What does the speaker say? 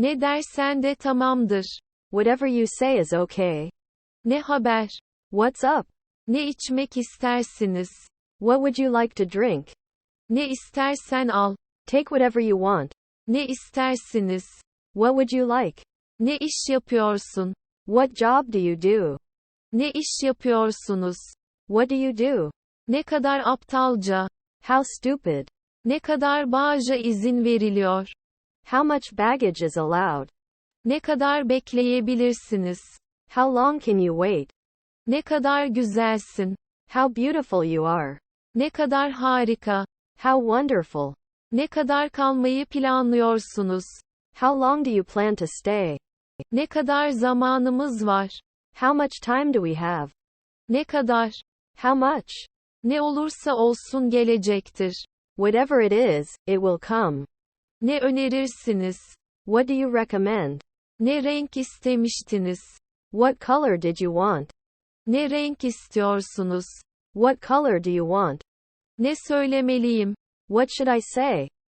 Ne dersen de tamamdır. Whatever you say is okay. Ne haber? What's up? Ne içmek istersiniz? What would you like to drink? Ne istersen al. Take whatever you want. Ne istersiniz? What would you like? Ne iş yapıyorsun? What job do you do? Ne iş yapıyorsunuz? What do you do? Ne kadar aptalca. How stupid. Ne kadar bağaja izin veriliyor? How much baggage is allowed? Ne kadar bekleyebilirsiniz? How long can you wait? Ne kadar güzelsin? How beautiful you are. Ne kadar harika. How wonderful. Ne kadar kalmayı planlıyorsunuz? How long do you plan to stay? Ne kadar zamanımız var? How much time do we have? Ne kadar? How much? Ne olursa olsun gelecektir. Whatever it is, it will come. Ne önerirsiniz? What do you recommend? Ne renk istemiştiniz? What color did you want? Ne renk istiyorsunuz? What color do you want? Ne söylemeliyim? What should I say?